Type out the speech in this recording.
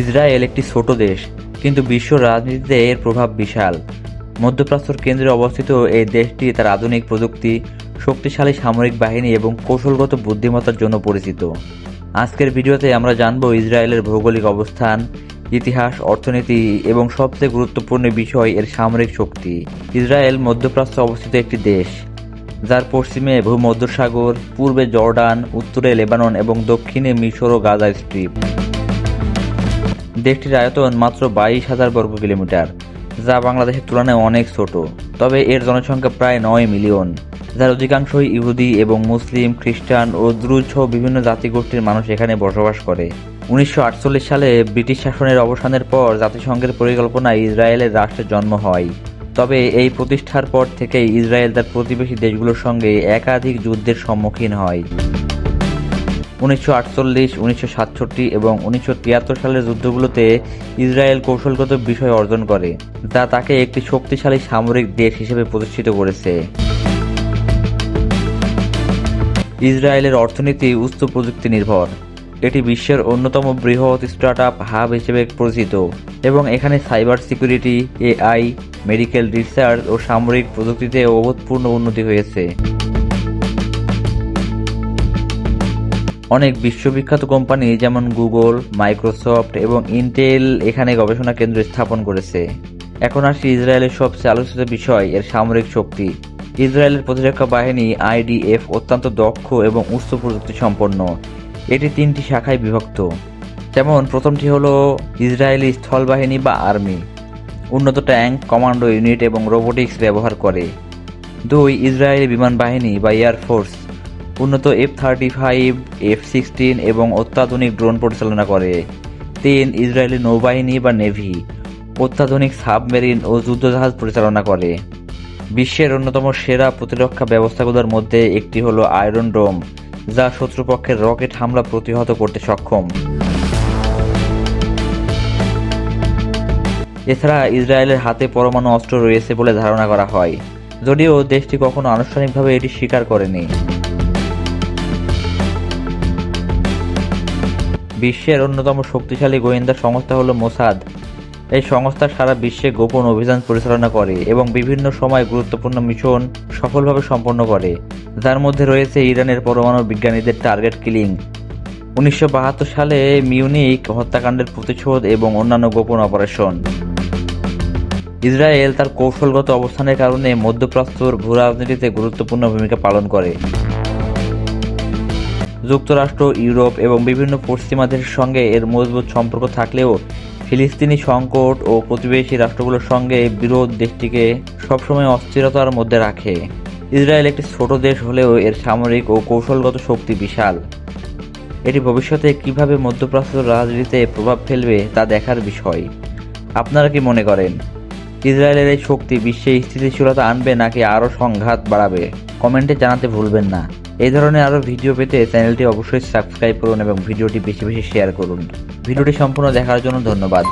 Israel একটি ছোট দেশ, কিন্তু বিশ্ব রাজনীতিতে এর প্রভাব বিশাল। মধ্যপ্রাচ্যর কেন্দ্রে অবস্থিত এই দেশটি তার আধুনিক প্রযুক্তি, শক্তিশালী সামরিক বাহিনী এবং কৌশলগত বুদ্ধিমত্তার জন্য পরিচিত। আজকের ভিডিওতে আমরা জানব ইসরায়েলের ভৌগোলিক অবস্থান, ইতিহাস, অর্থনীতি এবং সবচেয়ে গুরুত্বপূর্ণ বিষয় এর সামরিক শক্তি। ইসরায়েল মধ্যপ্রাচ্যে অবস্থিত একটি দেশ, যার পশ্চিমে ভূমধ্যসাগর, পূর্বে জর্ডান, উত্তরে লেবানন এবং দক্ষিণে মিশর ও গাজা স্ট্রিপ। দেশটির আয়তন মাত্র বাইশ হাজার বর্গ কিলোমিটার, যা বাংলাদেশের তুলনায় অনেক ছোট। তবে এর জনসংখ্যা প্রায় নয় মিলিয়ন, যার অধিকাংশই ইহুদি এবং মুসলিম, খ্রিস্টান ও দ্রুজ বিভিন্ন জাতিগোষ্ঠীর মানুষ এখানে বসবাস করে। উনিশশো আটচল্লিশ সালে ব্রিটিশ শাসনের অবসানের পর জাতিসংঘের পরিকল্পনায় ইসরায়েলের রাষ্ট্রের জন্ম হয়। তবে এই প্রতিষ্ঠার পর থেকেই ইসরায়েল তার প্রতিবেশী দেশগুলোর সঙ্গে একাধিক যুদ্ধের সম্মুখীন হয়। উনিশশো আটচল্লিশ, উনিশশো সাতষট্টি এবং উনিশশো তিয়াত্তর সালের যুদ্ধগুলোতে ইসরায়েল কৌশলগত বিষয় অর্জন করে। যা তাকে একটি শক্তিশালী সামরিক দেশ হিসেবে প্রতিষ্ঠিত করেছে। ইসরায়েলের অর্থনীতি উচ্চ প্রযুক্তি নির্ভর এটি বিশ্বের অন্যতম বৃহৎ স্টার্ট আপ হাব হিসেবে পরিচিত এবং এখানে cyber security, AI, medical research ও সামরিক প্রযুক্তিতে অভূতপূর্ণ উন্নতি হয়েছে। অনেক বিশ্ববিখ্যাত কোম্পানি যেমন গুগল, মাইক্রোসফট এবং ইন্টেল এখানে গবেষণা কেন্দ্র স্থাপন করেছে। এখন আসি ইসরায়েলের সবচেয়ে আলোচিত বিষয়, এর সামরিক শক্তি। ইসরায়েলের প্রতিরক্ষা বাহিনী, আইডিএফ, অত্যন্ত দক্ষ এবং উচ্চ প্রযুক্তি সম্পন্ন। এটি তিনটি শাখায় বিভক্ত। যেমন, প্রথমটি হলো ইসরায়েলি স্থল বাহিনী বা আর্মি। উন্নত ট্যাঙ্ক, কমান্ডো ইউনিট এবং রোবোটিক্স ব্যবহার করে। দুই, ইসরায়েলি বিমান বাহিনী বা এয়ারফোর্স উন্নত F thirty five F sixteen এবং অত্যাধুনিক ড্রোন পরিচালনা করে। তিন, ইসরায়েলি নৌবাহিনী বা নেভি, অত্যাধুনিক সাবমেরিন ও যুদ্ধজাহাজ পরিচালনা করে। বিশ্বের অন্যতম সেরা প্রতিরক্ষা ব্যবস্থাগুলোর মধ্যে একটি হলো আয়রন ডোম যা শত্রুপক্ষের রকেট হামলা প্রতিহত করতে সক্ষম। এছাড়া ইসরায়েলের হাতে পরমাণু অস্ত্র রয়েছে বলে ধারণা করা হয়, যদিও দেশটি কখনো আনুষ্ঠানিকভাবে এটি স্বীকার করেনি। বিশ্বের অন্যতম শক্তিশালী গোয়েন্দা সংস্থা হলো মোসাদ। এই সংস্থা সারা বিশ্বে গোপন অভিযান পরিচালনা করে এবং বিভিন্ন সময় গুরুত্বপূর্ণ মিশন সফলভাবে সম্পন্ন করে। যার মধ্যে রয়েছে ইরানের পরমাণু বিজ্ঞানীদের টার্গেট কিলিং। উনিশশো বাহাত্তর সালে মিউনিক হত্যাকাণ্ডের প্রতিশোধ এবং অন্যান্য গোপন অপারেশন। ইসরায়েল তার কৌশলগত অবস্থানের কারণে মধ্যপ্রাচ্যর ভূ রাজনীতিতে গুরুত্বপূর্ণ ভূমিকা পালন করে। যুক্তরাষ্ট্র, ইউরোপ এবং বিভিন্ন পশ্চিমা দেশের সঙ্গে এর মজবুত সম্পর্ক থাকলেও ফিলিস্তিনি সংকট ও প্রতিবেশী রাষ্ট্রগুলোর সঙ্গে বিরোধ দেশটিকে সবসময় অস্থিরতার মধ্যে রাখে। ইসরায়েল একটি ছোট দেশ হলেও এর সামরিক ও কৌশলগত শক্তি বিশাল। এটি ভবিষ্যতে কীভাবে মধ্যপ্রাচ্য রাজনীতিতে প্রভাব ফেলবে তা দেখার বিষয়। আপনারা কি মনে করেন? ইসরায়েলের এই শক্তি বিশ্বে স্থিতিশীলতা আনবে নাকি আরও সংঘাত বাড়াবে? কমেন্টে জানাতে ভুলবেন না। এই ধরনের আরও ভিডিও পেতে চ্যানেলটি অবশ্যই সাবস্ক্রাইব করুন এবং ভিডিওটি বেশি বেশি শেয়ার করুন। ভিডিওটি সম্পূর্ণ দেখার জন্য ধন্যবাদ।